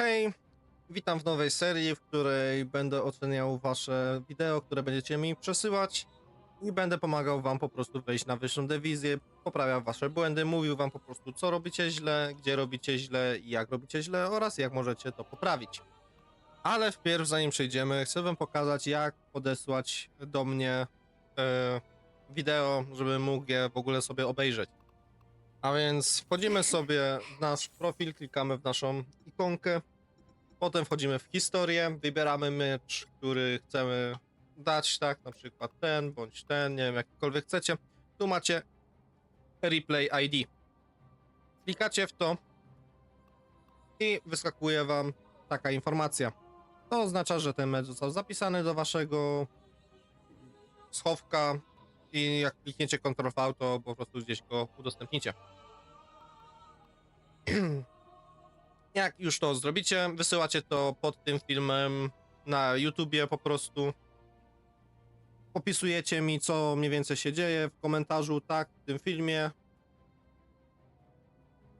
Hej, witam w nowej serii, w której będę oceniał wasze wideo, które będziecie mi przesyłać i będę pomagał wam po prostu wejść na wyższą dewizję, poprawiał wasze błędy, mówił wam po prostu co robicie źle, gdzie robicie źle i jak robicie źle oraz jak możecie to poprawić. Ale wpierw zanim przejdziemy, chcę wam pokazać jak podesłać do mnie e, wideo, żeby mógł je w ogóle sobie obejrzeć. A więc wchodzimy sobie w nasz profil, klikamy w naszą ikonkę, potem wchodzimy w historię, wybieramy mecz, który chcemy dać, tak, na przykład ten, bądź ten, nie wiem, jakikolwiek chcecie. Tu macie replay ID. Klikacie w to i wyskakuje wam taka informacja. To oznacza, że ten mecz został zapisany do waszego schowka i jak klikniecie Ctrl V, to po prostu gdzieś go udostępnicie. Jak już to zrobicie, wysyłacie to pod tym filmem na YouTubie po prostu. Opisujecie mi, co mniej więcej się dzieje w komentarzu, tak, w tym filmie.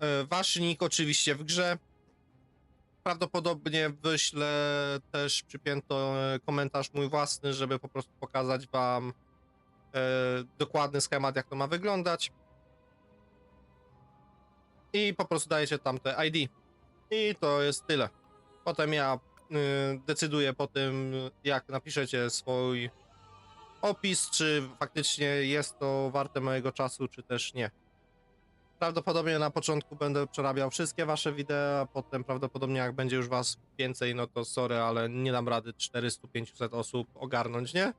E, Wasz nick oczywiście w grze. Prawdopodobnie wyślę też przypięto e, komentarz mój własny, żeby po prostu pokazać wam e, dokładny schemat, jak to ma wyglądać. I po prostu dajecie tam te ID. I to jest tyle. Potem ja y, decyduję po tym, jak napiszecie swój opis, czy faktycznie jest to warte mojego czasu, czy też nie. Prawdopodobnie na początku będę przerabiał wszystkie wasze wideo, a potem prawdopodobnie jak będzie już was więcej, no to sorry, ale nie dam rady 400-500 osób ogarnąć, nie?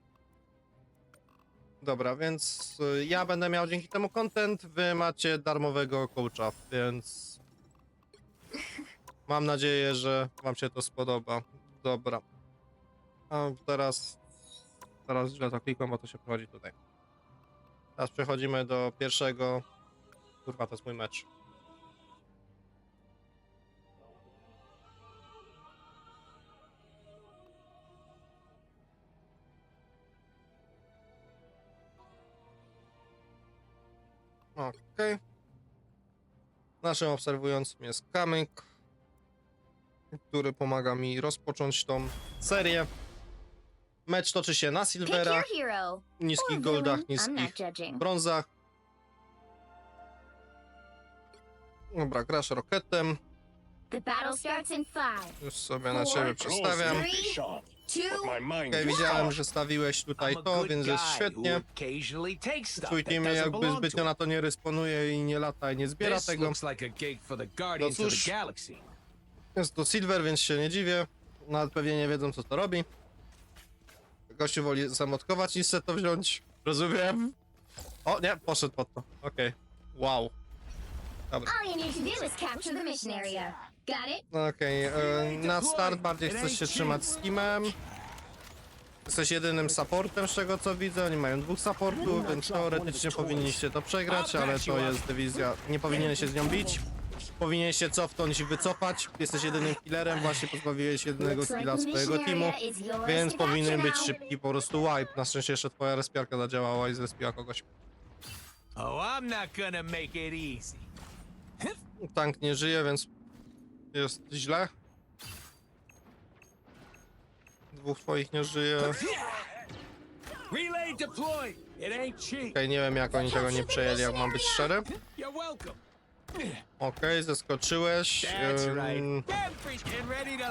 Dobra, więc y, ja będę miał dzięki temu content, wy macie darmowego coacha, więc mam nadzieję, że wam się to spodoba. Dobra. A teraz teraz źle to klikłem, bo to się prowadzi tutaj. Teraz przechodzimy do pierwszego. Kurwa, to jest mój mecz. Okej. Naszym obserwującym jest Kamyk, który pomaga mi rozpocząć tą serię. Mecz toczy się na Pick Silverach, niskich goldach, villain. I'm not niskich judging. brązach. Dobra, grasz roketem. The battle starts in five, Już sobie na ciebie przestawiam. Two, Okej, widziałem, że stawiłeś tutaj to, więc jest świetnie. Twój team jakby zbytnio na to nie responuje i nie lata i nie zbiera tego. of cóż. Jest to Silver, więc się nie dziwię. Nawet pewnie nie wiedzą, co to robi. Gościu woli zamotkować niż se to wziąć. Rozumiem. O, nie, poszedł pod to. Okej. Wow. all you need to do is capture the mission area. Got it? No Okej, e, na start bardziej chcesz się trzymać z teamem. Jesteś jedynym supportem z czego co widzę, oni mają dwóch supportów, więc teoretycznie powinniście to przegrać, ale to jest dywizja, nie powinien się z nią bić. Powinien się cofnąć i wycofać, jesteś jedynym killerem, właśnie pozbawiłeś jednego the swojego teamu, więc powinien być szybki po prostu wipe. Na szczęście jeszcze twoja respiarka zadziałała i zrespiła kogoś. Oh, I'm not gonna make it easy. Tank nie żyje, więc jest źle. Dwóch twoich nie żyje. Relay deployed. It ain't cheap. Okej, nie wiem jak oni tego nie przejęli, jak mam być szczery. You're welcome. Okej, zeskoczyłeś. Ym,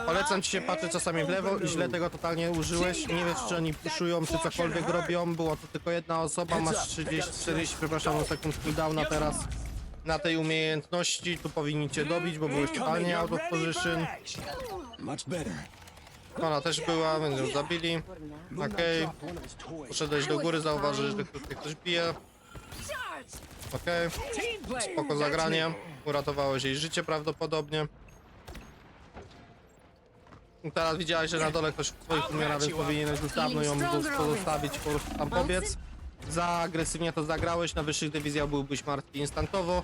Polecam ci się patrzeć czasami w lewo i źle tego totalnie użyłeś. Nie wiesz czy oni puszują, czy cokolwiek robią. Była to tylko jedna osoba, masz 30, 40, przepraszam, sekund cooldowna teraz na tej umiejętności. Tu powinni cię dobić, bo byłeś totalnie out of position. Much better. Ona też była, więc ją zabili. Okej, poszedłeś do góry, zauważysz, że tutaj ktoś bije. Okej, spoko zagranie. Uratowałeś jej życie prawdopodobnie. I Teraz widziałeś, że na dole ktoś twoich umiera, więc powinieneś już dawno ją po- pozostawić, po prostu tam pobiec. Za agresywnie to zagrałeś, na wyższych dywizjach byłbyś martwy instantowo.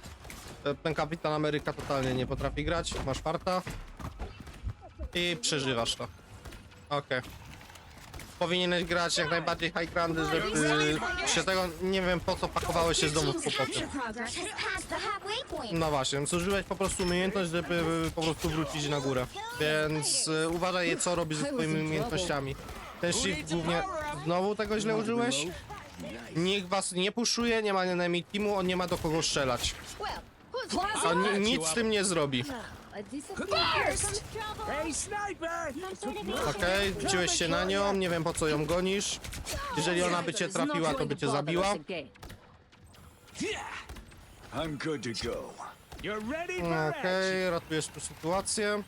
E, Ten kapitan Ameryka totalnie nie potrafi grać, masz farta. I przeżywasz to. Okej. Powinieneś grać jak najbardziej high grandy, żeby się tego, nie wiem po co pakowałeś się znowu w kłopoty. No właśnie, zużyłeś po prostu umiejętność, żeby po prostu wrócić na górę. Więc y, uważaj, co robisz ze swoimi umiejętnościami. Ten shift głównie... Znowu tego źle użyłeś? Nikt was nie puszuje, nie ma enemy teamu, on nie ma do kogo strzelać. A ni nic z tym nie zrobi. Hey, sniper! Okej, wziąłeś się na nią, nie wiem po co ją gonisz. Jeżeli ona by cię trafiła, to by cię zabiła. I'm good to go. You're ready for Okej, action. ratujesz tu sytuację.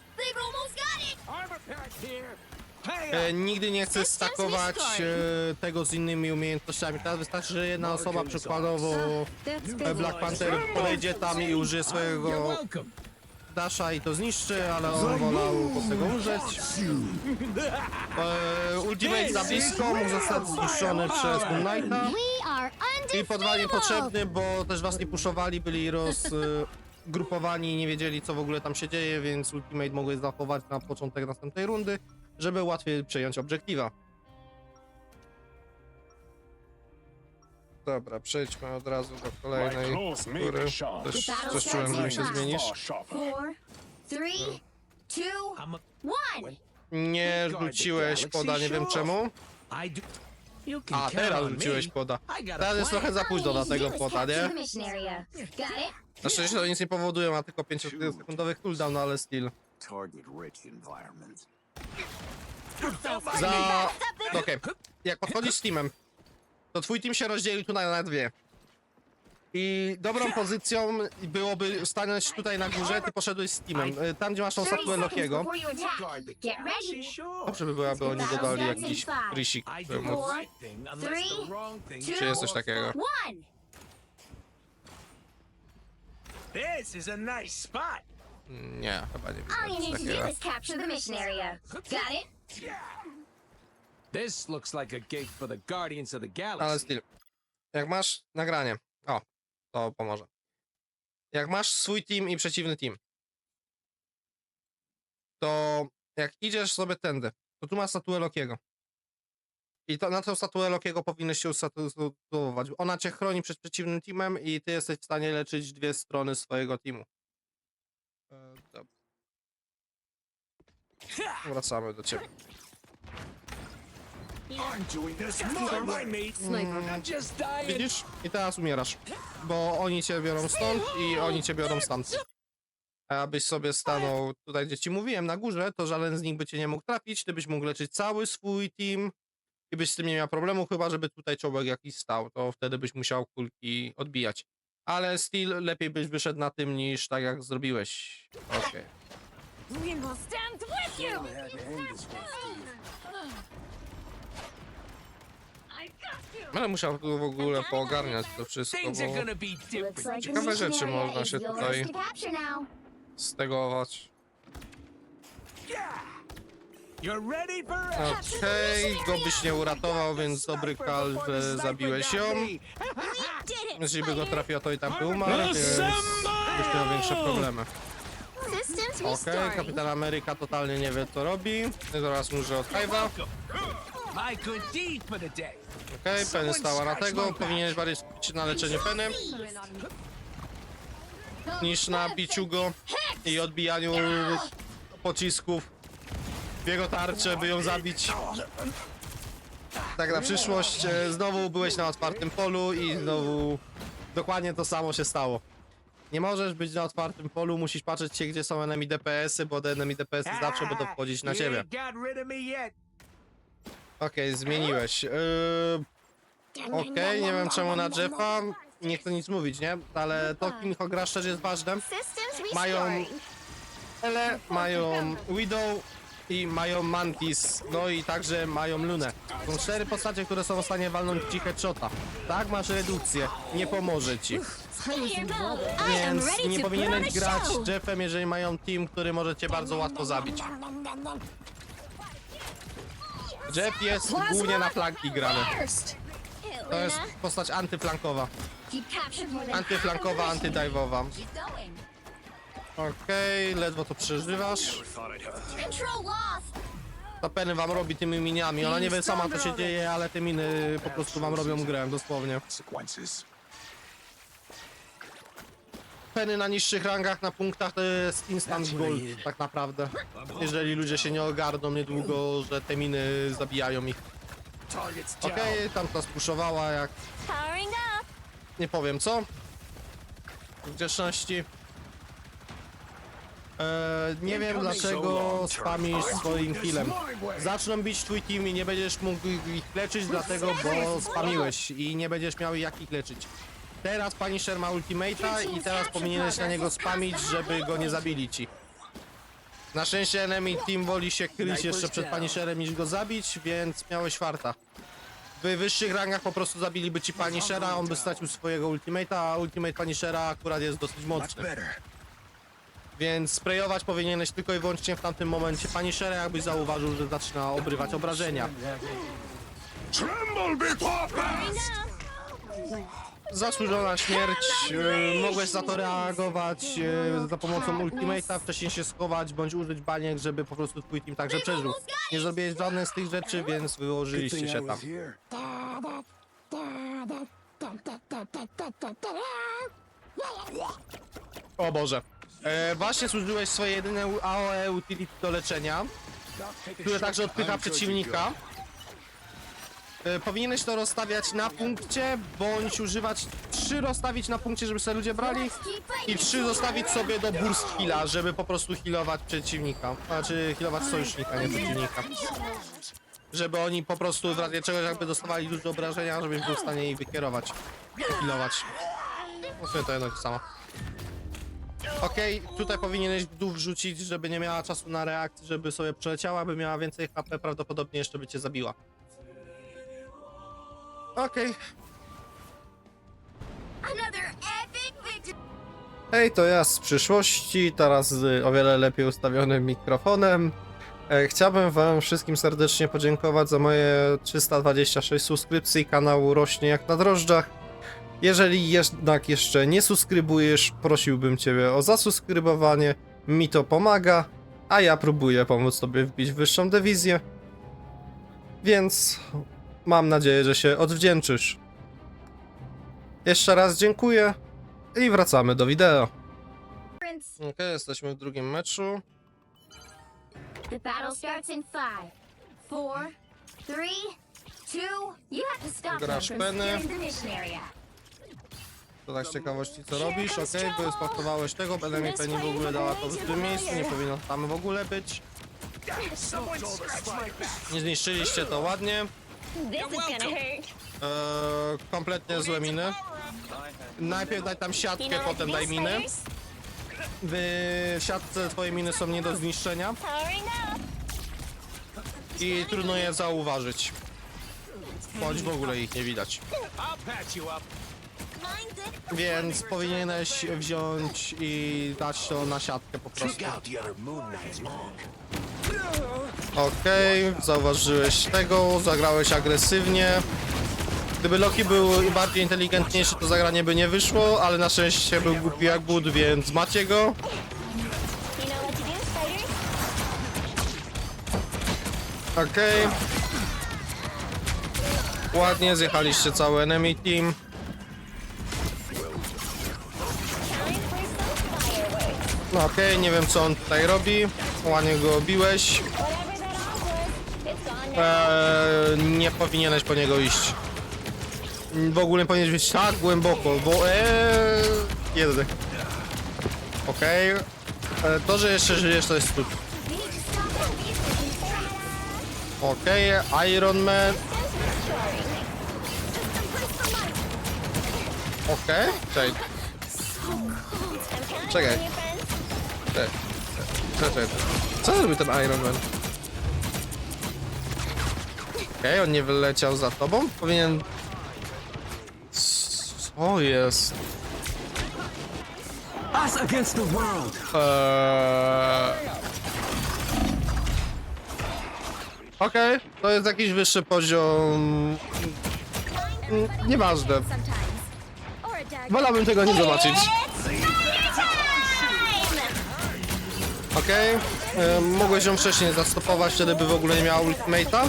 Armor pack here. Hey, E, up. nigdy nie chcę stakować e, tego z innymi umiejętnościami. Teraz wystarczy, że jedna osoba przykładowo e, Black Panther podejdzie tam i użyje You're swojego welcome. Dasza i to zniszczy, ale on wolał po tego użyć. E, ultimate za blisko, mógł zostać zniszczony przez Moon Knighta. I podwalnie potrzebny, bo też was nie puszowali, byli rozgrupowani i nie wiedzieli co w ogóle tam się dzieje, więc Ultimate mogły zachować na początek następnej rundy, żeby łatwiej przejąć obiektywa. Dobra, przejdźmy od razu do kolejnej, który też coś czułem, że mi się zmienisz. Four, three, two, I'm a, one. Nie rzuciłeś poda, nie wiem czemu. A, teraz rzuciłeś poda. Teraz jest trochę za późno you tego poda, nie? Na szczęście to nic nie powoduje, ma tylko 5 sekundowych cooldown, no ale still. Za... Okej. Jak podchodzisz z teamem, to twój team się rozdzielił tutaj na dwie. I dobrą pozycją byłoby stanąć tutaj na górze, ty poszedłeś z teamem. Y, Tam, gdzie masz tą 30 statuę Lokiego. Dobrze by było, aby oni dodali jakiś rysik. I do żeby the móc- right thing unless the three, wrong thing two, Czy jest coś takiego? One. This is a nice spot. Nie, chyba nie All you widzę need coś to do takiego. is capture the mission area. Got it? This looks like a gig for the Guardians of the Ale Galaxy. still. Jak masz nagranie. O, to pomoże. Jak masz swój team i przeciwny team, to jak idziesz sobie tędy, to tu masz statuę Lokiego. I to, na tą statuę Lokiego powinieneś się ustatuować. Ona cię chroni przed przeciwnym teamem i ty jesteś w stanie leczyć dwie strony swojego teamu. E, dobra. Wracamy do ciebie. I'm doing this more, my mate. I'm just dying. Widzisz? I teraz umierasz. Bo oni cię biorą stąd i oni cię biorą stamtąd. A abyś sobie stanął tutaj, gdzie ci mówiłem, na górze, to żaden z nich by cię nie mógł trafić, ty byś mógł leczyć cały swój team i byś z tym nie miał problemu, chyba żeby tutaj czołek jakiś stał, to wtedy byś musiał kulki odbijać. Ale still lepiej byś wyszedł na tym niż tak jak zrobiłeś. Okej. We will stand with you. I got you. Ale musiał tu w ogóle poogarniać to wszystko, bo Ciekawe rzeczy można się tutaj- stegować. Okej, go byś nie uratował, więc dobry kal, że zabiłeś ją. Jeśli by go trafiło, to i tak by umarł, więc byś miał większe problemy. Okej, restoring. Kapitan Ameryka totalnie nie wie, co robi. Zaraz muszę od Hive'a. Okej, Penny stała na tego. Powinieneś bardziej skupić się na leczeniu Penny niż na biciu go i odbijaniu pocisków w jego tarczę, by ją zabić. Tak na przyszłość. e, Znowu byłeś na otwartym polu i znowu dokładnie to samo się stało. Nie możesz być na otwartym polu, musisz patrzeć się, gdzie są enemy DPS-y, bo te enemy DPS-y zawsze będą wchodzić na ciebie. Okej, zmieniłeś. Yy, Okej, nie wiem czemu na Jeffa. Nie chcę nic mówić, nie? Ale to, kim grasz też jest ważne. Mają. Ele, mają Widow i mają Mantis, no i także mają Lunę. Są cztery postacie, które są w stanie walnąć ci headshota. Tak, masz redukcję, nie pomoże ci. Więc nie powinieneś grać. Jeffem, jeżeli mają team, który może cię bardzo łatwo zabić. Jeff jest głównie na flanki grany. To jest postać antyflankowa. Antyflankowa, antydajwowa. Okej, ledwo to przeżywasz. Ta Penny wam robi tymi miniami. Ona nie wie sama co się dzieje, ale te miny po prostu wam robią grę, dosłownie. Peny na niższych rangach, na punktach to jest instant gold tak naprawdę. Jeżeli ludzie się nie ogarną niedługo, że te miny zabijają ich. Okej, tam nas puszowała jak Powering up. nie powiem co. W grzeczności. Eee, nie wiem dlaczego spamisz swoim healem. Zaczną bić twój team i nie będziesz mógł ich leczyć dlatego, bo spamiłeś i nie będziesz miał jak ich leczyć. Teraz Punisher ma ultimate'a i teraz powinieneś na niego spamić, żeby go nie zabili ci. Na szczęście enemy team woli się kryć jeszcze przed Punisherem niż go zabić, więc miałeś farta. W wyższych rangach po prostu zabiliby ci Punishera, on by stracił swojego ultimate'a, a ultimate Punishera akurat jest dosyć mocny. Więc sprayować powinieneś tylko i wyłącznie w tamtym momencie Punishera, jakbyś zauważył, że zaczyna obrywać obrażenia. Tremble up. Zasłużona śmierć, e, mogłeś za to reagować e, za pomocą ultimate'a, wcześniej się schować, bądź użyć baniek, żeby po prostu twój team także przeżył. Nie zrobiłeś żadnej z tych rzeczy, więc wyłożyliście się tam. O Boże. E, właśnie służyłeś swoje jedyne AOE utility do leczenia, które także odpycha przeciwnika. E, powinieneś to rozstawiać na punkcie, bądź używać trzy rozstawić na punkcie, żeby sobie ludzie brali i trzy zostawić sobie do burst heala, żeby po prostu healować przeciwnika. Znaczy healować sojusznika, nie przeciwnika. Żeby oni po prostu w razie czegoś jakby dostawali duże obrażenia, żebyś był w stanie ich wykierować. Healować. No sumie to jedno i to samo. Okej, tutaj powinieneś dół wrzucić, żeby nie miała czasu na reakcję, żeby sobie przeleciała, by miała więcej HP, prawdopodobnie jeszcze by cię zabiła. Okej. Hej, to ja z przyszłości, teraz z o wiele lepiej ustawionym mikrofonem. E, Chciałbym wam wszystkim serdecznie podziękować za moje 326 subskrypcji, kanał rośnie jak na drożdżach. Jeżeli jednak jeszcze nie subskrybujesz, prosiłbym ciebie o zasubskrybowanie, mi to pomaga, a ja próbuję pomóc tobie wbić w wyższą dywizję. Więc mam nadzieję, że się odwdzięczysz. Jeszcze raz dziękuję i wracamy do wideo. Okej, jesteśmy w drugim meczu. The battle starts in five, four, three, two. You have to stop Grasz Penny. To tak z ciekawości co robisz, okej, okay, wyspachtowałeś tego, będę mi pewnie w ogóle dała to w tym miejscu, nie powinno tam w ogóle być. Nie zniszczyliście to ładnie. This is gonna hurt. Eee, kompletnie złe miny. Najpierw daj tam siatkę, potem daj miny. W siatce twoje miny są nie do zniszczenia Powering up. i trudno je zauważyć. Bądź w ogóle ich nie widać. I'll patch you up. Mine's it. Więc powinieneś wziąć i dać to na siatkę po prostu. Check out the other Moon Knight's mark. Okej, zauważyłeś tego, zagrałeś agresywnie. Gdyby Loki był bardziej inteligentniejszy, to zagranie by nie wyszło, ale na szczęście był głupi jak but, więc macie go. Okej. Ładnie, zjechaliście cały enemy team. No okej, nie wiem co on tutaj robi. Ładnie go obiłeś. Eee, nie powinieneś po niego iść. W ogóle nie powinieneś być tak głęboko, bo eee. Okej. Eee, To, że jeszcze żyjesz, to jest cud. Okej, Iron Man. Okej, counting Czekaj. czekaj. Czekaj, czekaj. Co zrobił ten Iron Man? Okej, on nie wyleciał za tobą? Powinien... Co jest? Us against the world. Eee... Okej, to jest jakiś wyższy poziom... Mm, Nieważne. Sometimes. Or a dark. Wolałbym tego nie zobaczyć. Okej, e, mogłeś ją wcześniej zastopować, wtedy by w ogóle nie miała ultimate'a.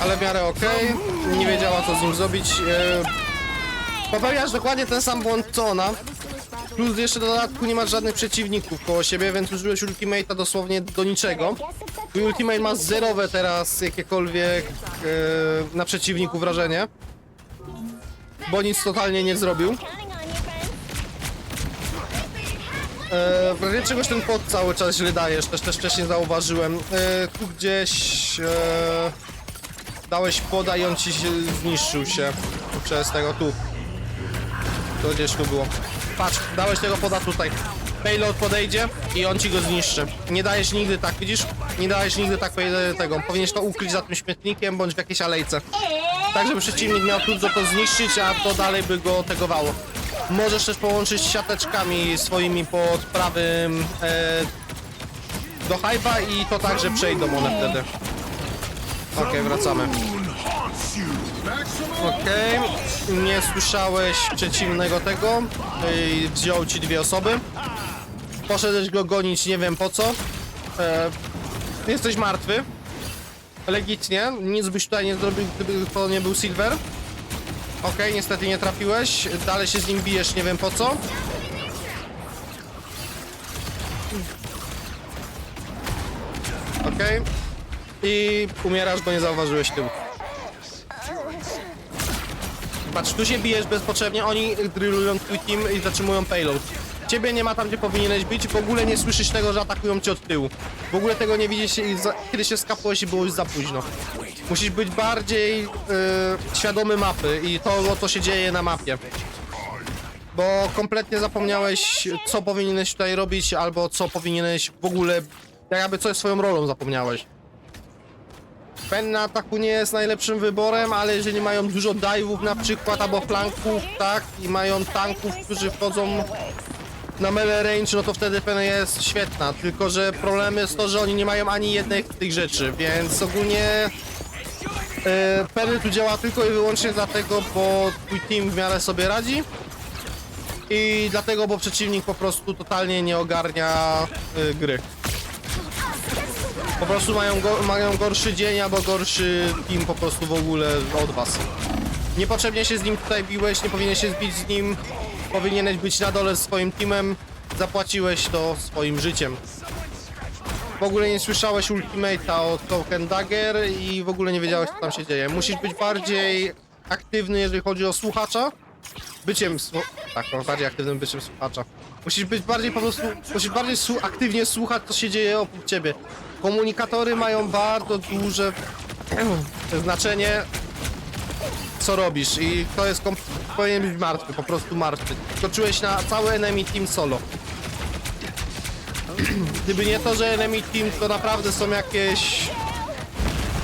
Ale w miarę okej, nie wiedziała co z nim zrobić. E, popełniasz dokładnie ten sam błąd co ona, Plus jeszcze do dodatku nie masz żadnych przeciwników koło siebie, więc użyłeś ultimate'a dosłownie do niczego. Twój ultimate ma zerowe teraz jakiekolwiek e, na przeciwniku wrażenie. Bo nic totalnie nie zrobił. E, w razie czegoś ten pod cały czas źle dajesz, też, też wcześniej zauważyłem. E, tu gdzieś e, dałeś poda i on ci się zniszczył się przez tego tu. To gdzieś tu było. Patrz, dałeś tego poda tutaj. Payload podejdzie i on ci go zniszczy. Nie dajesz nigdy tak, widzisz? Nie dajesz nigdy tak tego. Powinieneś to ukryć za tym śmietnikiem bądź w jakiejś alejce. Tak, żeby przeciwnik miał trudno to zniszczyć, a to dalej by go tegowało. Możesz też połączyć siateczkami swoimi pod prawym e, do hypa i to także przejdą one wtedy. Okej, wracamy. Okej, nie słyszałeś przeciwnego tego. Ej, wziął ci dwie osoby. Poszedłeś go gonić, nie wiem po co. E, jesteś martwy. Legitnie, nic byś tutaj nie zrobił, gdyby to nie był Silver. Okej, niestety nie trafiłeś. Dalej się z nim bijesz, nie wiem po co. Okej. I umierasz, bo nie zauważyłeś tyłu. Patrz, tu się bijesz bezpotrzebnie, oni drillują twój team i zatrzymują payload. Ciebie nie ma tam, gdzie powinieneś być, w ogóle nie słyszysz tego, że atakują cię od tyłu. W ogóle tego nie widzisz, kiedy się skapłeś i było już za późno. Musisz być bardziej e, świadomy mapy i to, co się dzieje na mapie. Bo kompletnie zapomniałeś, co powinieneś tutaj robić, albo co powinieneś w ogóle, jakby co jest swoją rolą zapomniałeś. Pen na ataku nie jest najlepszym wyborem, ale jeżeli mają dużo dive'ów na przykład, albo flanków, tak, i mają tanków, którzy wchodzą na melee range, no to wtedy Pen jest świetna, tylko że problem jest to, że oni nie mają ani jednej z tych rzeczy, więc ogólnie Penny tu działa tylko i wyłącznie dlatego, bo twój team w miarę sobie radzi i dlatego, bo przeciwnik po prostu totalnie nie ogarnia e, gry. Po prostu mają, go, mają gorszy dzień albo gorszy team po prostu w ogóle od was. Niepotrzebnie się z nim tutaj biłeś, nie powinieneś się zbić z nim. Powinieneś być na dole z swoim teamem. Zapłaciłeś to swoim życiem. W ogóle nie słyszałeś ultimate'a od Token Dagger i w ogóle nie wiedziałeś co tam się dzieje. Musisz być bardziej aktywny, jeżeli chodzi o słuchacza. Byciem, tak, no, bardziej aktywnym byciem słuchacza. Musisz być bardziej po prostu, musisz bardziej słu- aktywnie słuchać, co się dzieje obok ciebie. Komunikatory mają bardzo duże znaczenie, co robisz i to jest, powinien być martwy, po prostu martwy. Skoczyłeś na cały enemy team solo. Gdyby nie to, że enemy team to naprawdę są jakieś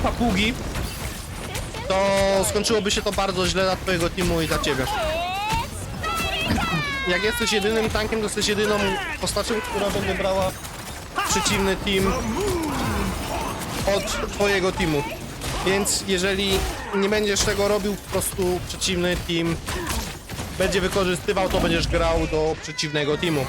papugi, to skończyłoby się to bardzo źle dla twojego teamu i dla ciebie. Jak jesteś jedynym tankiem, to jesteś jedyną postacią, która będzie brała przeciwny team od twojego teamu. Więc jeżeli nie będziesz tego robił, po prostu przeciwny team będzie wykorzystywał, to będziesz grał do przeciwnego teamu.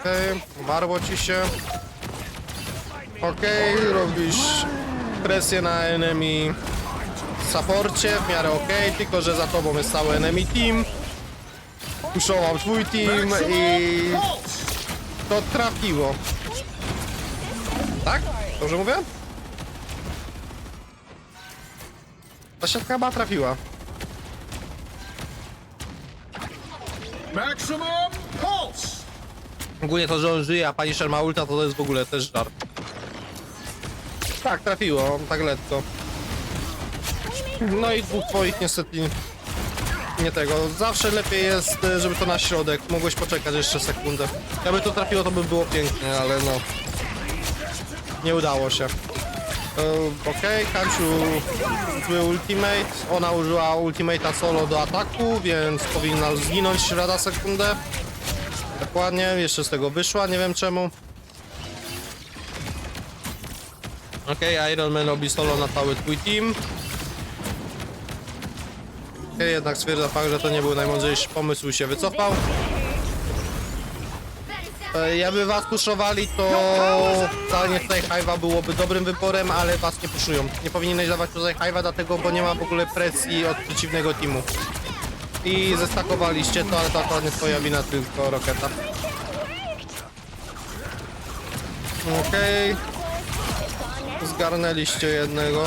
Okej, warło ci się. Okej, robisz presję na enemy supporcie, w miarę okej, tylko że za tobą jest cały enemy team. Puszował twój team i to trafiło. Tak? Dobrze mówię? Ta siatka chyba trafiła. Maximum pulse! Ogólnie to, że on żyje, a pani ma ulta, to, to jest w ogóle też żart. Tak, trafiło, tak lekko. No i dwóch twoich niestety nie tego. Zawsze lepiej jest, e, żeby to na środek. Mogłeś poczekać jeszcze sekundę. Jakby to trafiło, to by było pięknie, ale no. Nie udało się. E, Okej, okay, Kanciu zły ultimate. Ona użyła ultimate'a solo do ataku, więc powinna zginąć lada sekundę. Dokładnie, jeszcze z tego wyszła, nie wiem czemu. Okej, Iron Man robi solo na cały twój team. Okej, jednak stwierdza fakt, że to nie był najmądrzejszy pomysł i się wycofał. E, Jakby was puszowali, to wcale tutaj Hive'a byłoby dobrym wyborem, ale was nie puszują. Nie powinieneś dawać tutaj Hive'a, dlatego, bo nie ma w ogóle presji od przeciwnego teamu. I zestakowaliście to, ale to akurat nie twoja wina, tylko Roketa. Okej. Zgarnęliście jednego.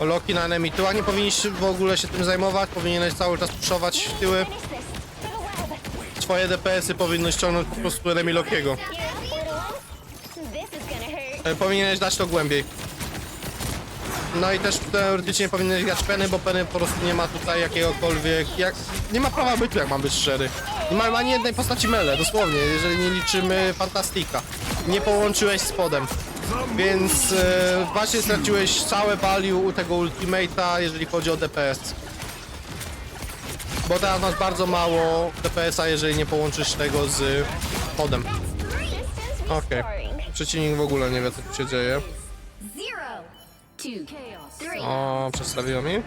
Loki na enemy tyła. Nie powinniście w ogóle się tym zajmować. Powinieneś cały czas puszować w tyły. Twoje DPS-y powinny ściągnąć po prostu enemy Lokiego. E, Powinieneś dać to głębiej. No i też teoretycznie powinieneś grać Penny, bo Penny po prostu nie ma tutaj jakiegokolwiek... Jak, nie ma prawa bytu, jak mam być szczery. Nie ma ani jednej postaci mele, dosłownie, jeżeli nie liczymy Fantastika. Nie połączyłeś z. Więc e, właśnie straciłeś całe value u tego ultimate'a, jeżeli chodzi o DPS. Bo teraz masz bardzo mało DPS-a, jeżeli nie połączysz tego z podem. Okej. Przeciwnik w ogóle nie wie, co tu się dzieje. O, przedstawiło mi.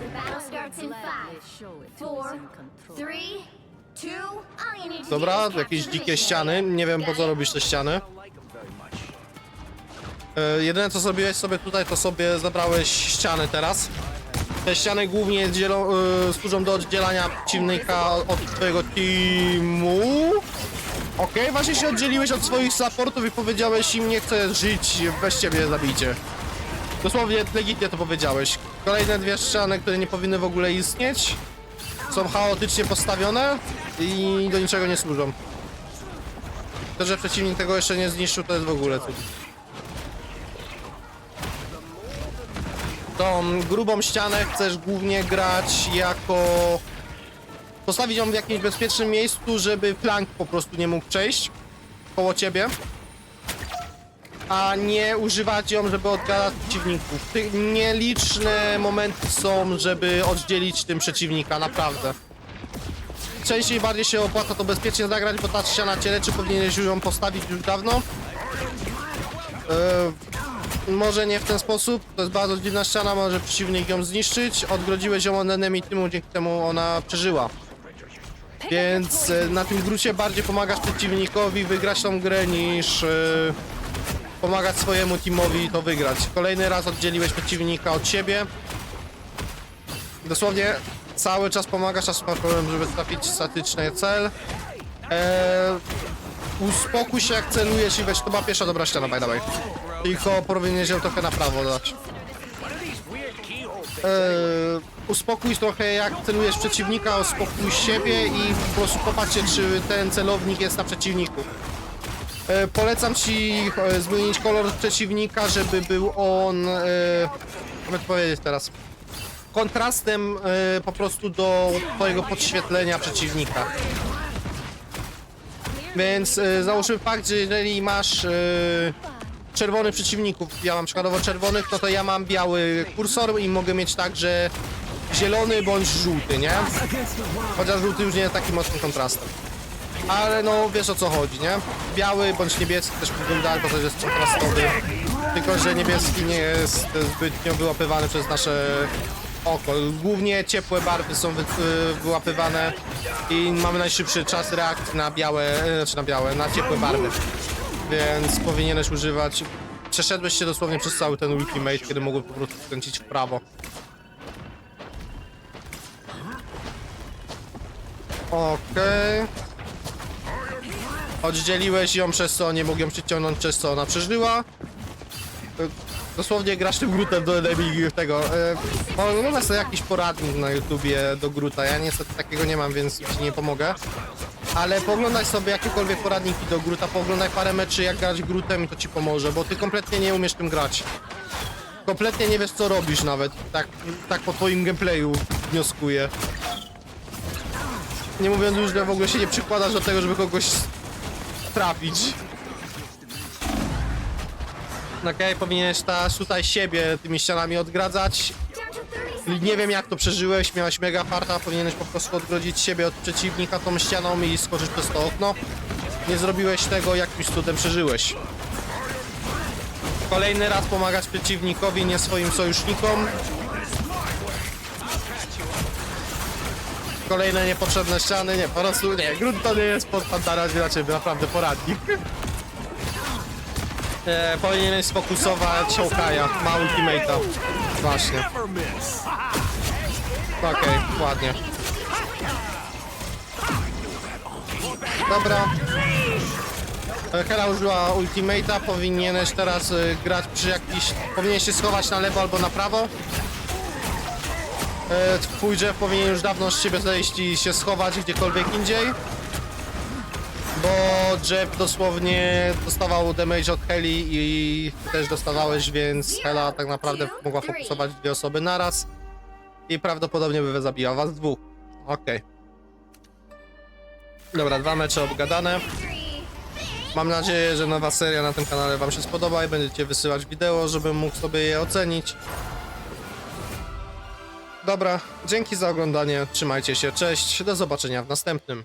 Dobra, jakieś dzikie ściany. Nie wiem po co robisz te ściany. E, jedyne co zrobiłeś sobie tutaj, to sobie zabrałeś ściany teraz. Te ściany głównie dzielą, e, służą do oddzielania przeciwnika od twojego teamu. Okej, właśnie się oddzieliłeś od swoich supportów i powiedziałeś im nie chcę żyć, weźcie mnie zabijcie. Dosłownie legitnie to powiedziałeś. Kolejne dwie ściany, które nie powinny w ogóle istnieć. Są chaotycznie postawione i do niczego nie służą. To, że przeciwnik tego jeszcze nie zniszczył, to jest w ogóle cud. Tą grubą ścianę chcesz głównie grać jako... Postawić ją w jakimś bezpiecznym miejscu, żeby flank po prostu nie mógł przejść koło ciebie. A nie używać ją, żeby odgadać przeciwników. Ty, nieliczne momenty są, żeby oddzielić tym przeciwnika, naprawdę. Częściej bardziej się opłaca to bezpiecznie zagrać, bo ta ściana cię leczy, powinieneś ją postawić już dawno. Może nie w ten sposób, to jest bardzo dziwna ściana, może przeciwnik ją zniszczyć. Odgrodziłeś ją od enemy teamu, dzięki temu ona przeżyła. Więc e, na tym grucie bardziej pomagasz przeciwnikowi wygrać tą grę niż e, pomagać swojemu teamowi to wygrać. Kolejny raz oddzieliłeś przeciwnika od siebie. Dosłownie cały czas pomagasz, aż masz problem, żeby trafić statyczny cel. Eee, uspokój się jak celujesz i weź, to była pierwsza dobra ściana, by the way. Tylko powinieneś ją trochę na prawo dać. Eee, uspokój trochę jak celujesz przeciwnika, uspokój siebie i po prostu popatrzcie, czy ten celownik jest na przeciwniku. E, polecam ci e, zmienić kolor przeciwnika, żeby był on, e, jak to powiedzieć teraz, kontrastem e, po prostu do twojego podświetlenia przeciwnika. Więc e, załóżmy fakt, że jeżeli masz e, czerwonych przeciwników, ja mam przykładowo czerwonych, no to ja mam biały kursor i mogę mieć także zielony bądź żółty, nie? Chociaż żółty już nie jest takim mocnym kontrastem. Ale no wiesz o co chodzi, nie? Biały bądź niebieski też wygląda, bo też jest kontrastowy. Tylko, że niebieski nie jest zbytnio wyłapywany przez nasze oko. Głównie ciepłe barwy są wy, y, wyłapywane i mamy najszybszy czas reakcji na białe, y, znaczy na białe, na ciepłe barwy. Więc powinieneś używać... Przeszedłeś się dosłownie przez cały ten ultimate, kiedy mogłem po prostu skręcić w prawo. Okej. Oddzieliłeś ją przez co nie mógł ją przyciągnąć, przez co ona przeżyła. E, Dosłownie grasz tym grutem do enemy tego. Oglądaj sobie jakiś poradnik na YouTubie do gruta. Ja niestety takiego nie mam, więc ci nie pomogę. Ale poglądaj sobie jakiekolwiek poradniki do gruta, poglądaj parę meczy jak grać grutem i to ci pomoże, bo ty kompletnie nie umiesz tym grać. Kompletnie nie wiesz co robisz nawet. Tak, tak po twoim gameplayu wnioskuję. Nie mówiąc już, że w ogóle się nie przykładasz do tego, żeby kogoś trafić. Okej, powinieneś też tutaj siebie tymi ścianami odgradzać. Down to 30 Nie wiem jak to przeżyłeś, miałeś mega farta, powinieneś po prostu odgrodzić siebie od przeciwnika tą ścianą i skoczyć przez to okno. Nie zrobiłeś tego, jakimś cudem przeżyłeś. Kolejny raz pomagać przeciwnikowi, nie swoim sojusznikom. kolejne niepotrzebne ściany, nie, po prostu nie, grunt to nie jest pod Pantara dla ciebie, naprawdę poradnik. E, powinieneś sfokusować Hawkeye'a, ma ultimate'a. Właśnie. Okej, ładnie. Dobra. E, Hela użyła ultimate'a, powinieneś teraz y, grać przy jakiś... Powinieneś się schować na lewo albo na prawo. E, Twój Jeff powinien już dawno z ciebie zejść i się schować gdziekolwiek indziej. Bo Jeff dosłownie dostawał damage od Heli i ty też dostawałeś, więc Hela tak naprawdę mogła fokusować dwie osoby naraz. I prawdopodobnie by zabijał was dwóch. Okej. Dobra, dwa mecze obgadane. Mam nadzieję, że nowa seria na tym kanale wam się spodoba i będziecie wysyłać wideo, żebym mógł sobie je ocenić. Dobra, dzięki za oglądanie, trzymajcie się, cześć, do zobaczenia w następnym.